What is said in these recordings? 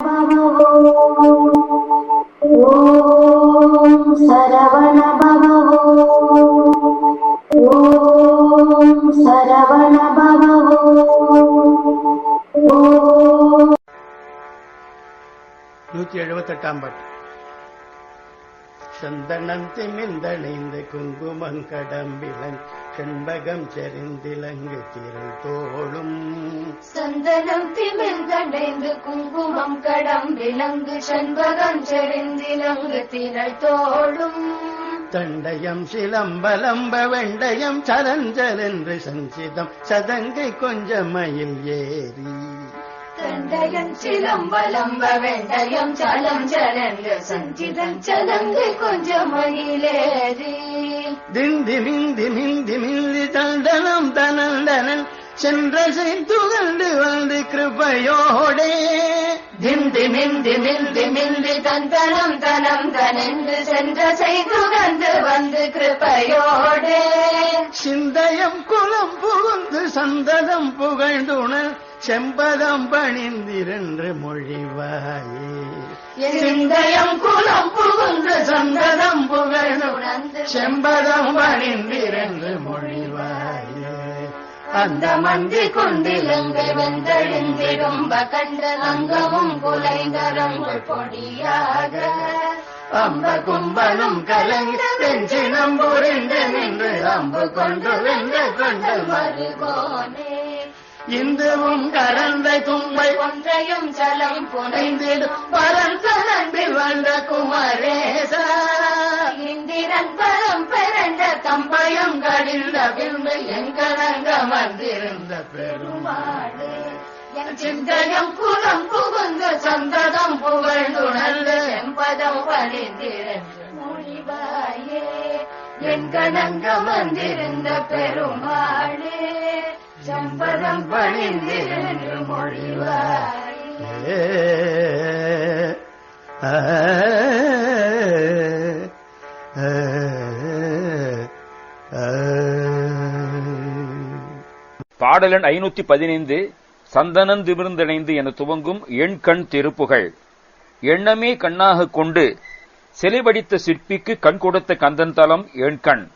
ஓம் எழுபத்தெட்டாம் பாட்டு. சந்தனம் திமிழ்ந்தணைந்து குங்குமம் செண்பகம் செறிந்திலங்கு திரள் தோளும் சந்தனம் திமிழ்ந்தடைந்து குங்குமம் கடம் விலங்கு செண்பகம் செறிந்திலங்கு திரள் தோளும் தண்டயம் சிலம்பலம்ப வெண்டயம் சலஞ்சலென்று சஞ்சிதம். சதங்கை கொஞ்சம் மயில் ஏறி தண்டயம் சிலம்பலம்ப வெண்டயம் சலம் சலங்கு சஞ்சிதம் சலங்கு கொஞ்சம் மயிலேறி. திண்டி மிந்தி மிந்தி மிந்தி தண்டனம் தனந்தனன் சென்ற செய்துகண்டு வந்து கிருபையோடே. திந்தி மிந்தி மிந்தி மிந்தி தந்தனம் தனம் தனென்று சென்ற செய்து வந்து வந்து கிருபையோடே. சிந்தயம் குலம் புகுந்து சந்ததம் புகழ்ந்துணர் செம்பதம் பணிந்திரன்று மொழிவாயே சிந்தயம் குலம் புகுந்து சந்ததம் உணர்ந்து செம்பதம் பணிந்திரன்று மொழிவாயே. அந்த மந்தி கொண்டிலங்கை வெந்தழிந்திடும்ப கண்ட அங்கமும் குலைகரங்கள் பொடியாக. அம்ப கும்பனும் கலங்கி பெஞ்சினம் புரிந்து நின்று அம்பு கொண்டு வென்ற கொண்டு மருகோனே இந்துவும் கரந்தை தும்பை ஒன்றையும் சலம் புனைந்து புனைந்திடும் பரந்தனம்பில் வந்த குமரேசா. இந்திரன் பரம் பெறண்ட தம்பயம் பயம் கடிந்த பின்பு எங்கனங்க வந்திருந்த பெருமாள் சிந்தயம் குலம் புகுந்து சந்ததம் புகழ்ந்துணர்ந்து செம்பதம் பணிந்திரன்று மொழிவாயே என் கணங்க வந்திருந்த பெருமாளே. செம்பதம் பணிந்திரன்று பாடலன் ஐநூத்தி பதினைந்து சந்தனம் திமிர்ந்தணைந்து என துவங்கும் எண்கண் திருப்புகள். எண்ணமே கண்ணாகக் கொண்டு செலிபடித்த சிற்பிக்கு கண் கொடுத்த கந்தன் தலம் எண்கண்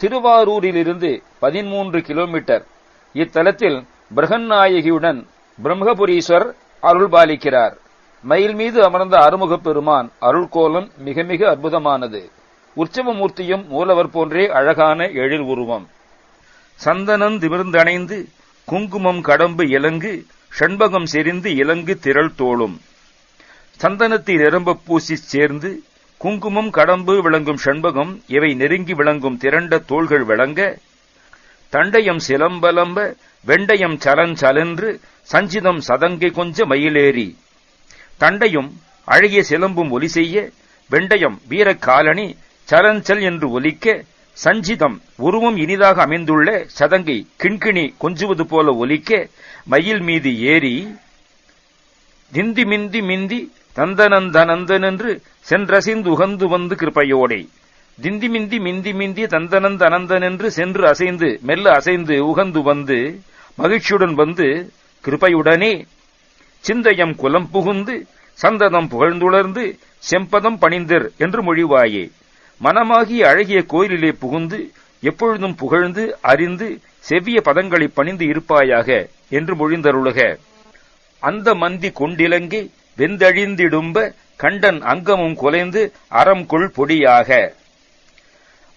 திருவாரூரிலிருந்து பதிமூன்று கிலோமீட்டர். இத்தலத்தில் பிரகன்நாயகியுடன் பிரம்மபுரீஸ்வர் அருள்பாலிக்கிறார் மயில் மீது அமர்ந்த அருமுகப் பெருமான் அருள்கோலம் மிக மிக அற்புதமானது. உற்சவமூர்த்தியும் மூலவர் போன்றே அழகான எழில் உருவம். சந்தனம் திமிர்ந்தணைந்து குங்குமம் கடம்பு இலங்கு ஷண்பகம் செறிந்து இலங்கு திரள் தோளும். சந்தனத்தில் நிரம்ப பூசிச் சேர்ந்து குங்குமம் கடம்பு விளங்கும் ஷண்பகம் இவை நெருங்கி விளங்கும் திரண்ட தோள்கள் விளங்க தண்டயம் சிலம்பலம்ப வெண்டயம் சலஞ்சலென்று சஞ்சிதம் சதங்கை கொஞ்ச மயிலேறி. தண்டையும் அழகிய சிலம்பும் ஒலி செய்ய வெண்டயம் வீரக்காலனி சலஞ்சல் என்று ஒலிக்க சஞ்சிதம் உருவம் இனிதாக அமைந்துள்ள சதங்கை கிண்கிணி கொஞ்சுவது போல ஒலிக்க மயில் மீது ஏறி திந்தி மிந்தி மிந்தி தந்தனந்தனந்தனென்று சென்றசிந்து உகந்து வந்து கிருபையோடே திந்தி மிந்தி மிந்தி மிந்தி தந்தனந்தனந்தனென்று சென்று அசைந்து மெல்ல அசைந்து உகந்து வந்து மகிழ்ச்சியுடன் வந்து கிருபையுடனே சிந்தயம் குலம் புகுந்து சந்ததம் புகழ்ந்துளர்ந்து செம்பதம் பணிந்தர் என்று மொழிவாயே. மனமாகிய அழகிய கோயிலிலே புகுந்து எப்பொழுதும் புகழ்ந்து அறிந்து செவ்விய பதங்களை பணிந்து இருப்பாயாக என்று மொழிந்தருளுக. அந்த மந்தி கொண்டிலங்கி வெந்தழிந்திடும்ப கண்டன் அங்கமும் குலைந்து அறம் கொள் பொடியாக.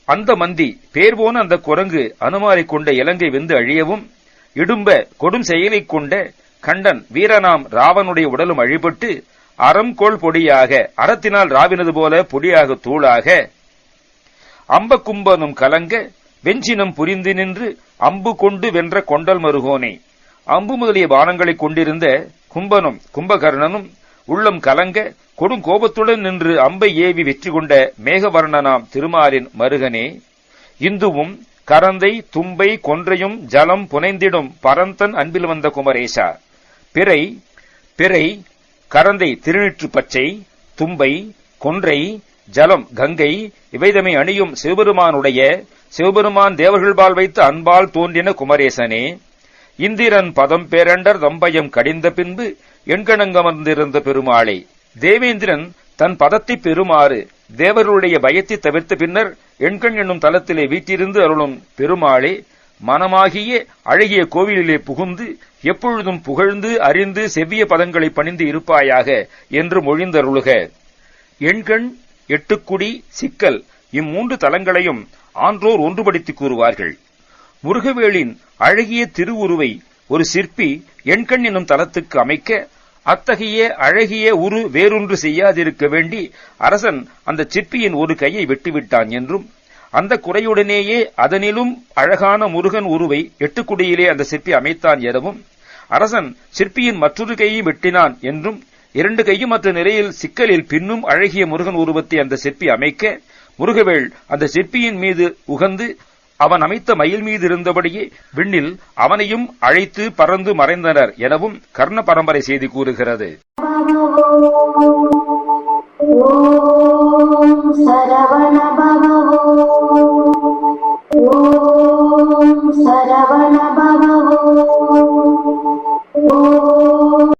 அந்த மந்தி பேர் போன அந்த குரங்கு அனுமாரி கொண்ட இலங்கை வெந்து அழியவும் இடும்ப கொடும் செயலை கொண்ட கண்டன் வீரனாம் ராவனுடைய உடலும் அழிபட்டு அறம் கோள் பொடியாக அறத்தினால் ராவினது போல பொடியாக தூளாக அம்ப கும்பனும் கலங்க வெஞ்சினம் புரிந்து நின்று அம்பு கொண்டு வென்ற கொண்டல் மருகோனே. அம்பு முதலிய பானங்களைக் கொண்டிருந்த கும்பனும் கும்பகர்ணனும் உள்ளம் கலங்க கொடும் கோபத்துடன் நின்று அம்பை ஏவி வெற்றி கொண்ட மேகவர்ணனாம் திருமாலின் மருகனே இந்துவும் கரந்தை தும்பை கொன்றையும் ஜலம் புனைந்திடும் பரந்தன் அன்பில் வந்த குமரேசா. பிறை பிறை கரந்தை திருநிற்று பச்சை தும்பை கொன்றை ஜலம் கங்கை இவைதமை அணியும் சிவபெருமானுடைய சிவபெருமான் தேவர்கள்பால் வைத்து அன்பால் தோன்றின குமரேசனே இந்திரன் பதம் பேரண்டர் தம்பயம் கடிந்த பின்பு எண்கணங்கமர்ந்திருந்த பெருமாளே தேவேந்திரன் தன் பதத்தை பெறுமாறு தேவருடைய பயத்தை தவிர்த்த பின்னர் எண்கண் என்னும் தலத்திலே வீட்டிருந்து அருளும் பெருமாளே மனமாகிய அழகிய கோவிலிலே புகுந்து எப்பொழுதும் புகழ்ந்து அறிந்து செவ்விய பதங்களை பணிந்து இருப்பாயாக என்று மொழிந்தருளுக. எண்கண் எட்டுக்குடி சிக்கல் இம்மூன்று தலங்களையும் ஆன்றோர் ஒன்றுபடுத்தி கூறுவார்கள். முருகவேளின் அழகிய திருவுருவை ஒரு சிற்பி எண்கண் என்னும் தலத்துக்கு அமைக்க அத்தகைய அழகிய உரு வேறொன்று செய்யாதிருக்க வேண்டி அரசன் அந்த சிற்பியின் ஒரு கையை வெட்டிவிட்டான் என்றும் அந்த குறையுடனேயே அதனிலும் அழகான முருகன் உருவை எட்டுக்குடியிலே அந்த சிற்பி அமைத்தான் எனவும் அரசன் சிற்பியின் மற்றொரு கையும் வெட்டினான் என்றும் இரண்டு கையும் மற்ற நிலையில் சிக்கலில் பின்னும் அழகிய முருகன் உருவத்தை அந்த சிற்பி அமைக்க முருகவேள் அந்த சிற்பியின் மீது உகந்து அவன் அமைத்த மயில் மீது இருந்தபடியே விண்ணில் அவனையும் அழைத்து பறந்து மறைந்தனர் எனவும் கர்ண பரம்பரை செய்தி கூறுகிறது. ஓம் சரவண